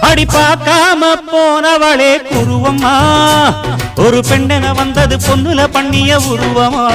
அடி பார்க்காம போனவளே குருவம்மா. ஒரு பெண்ணென வந்தது பொண்ணுல பண்ணிய உருவமா.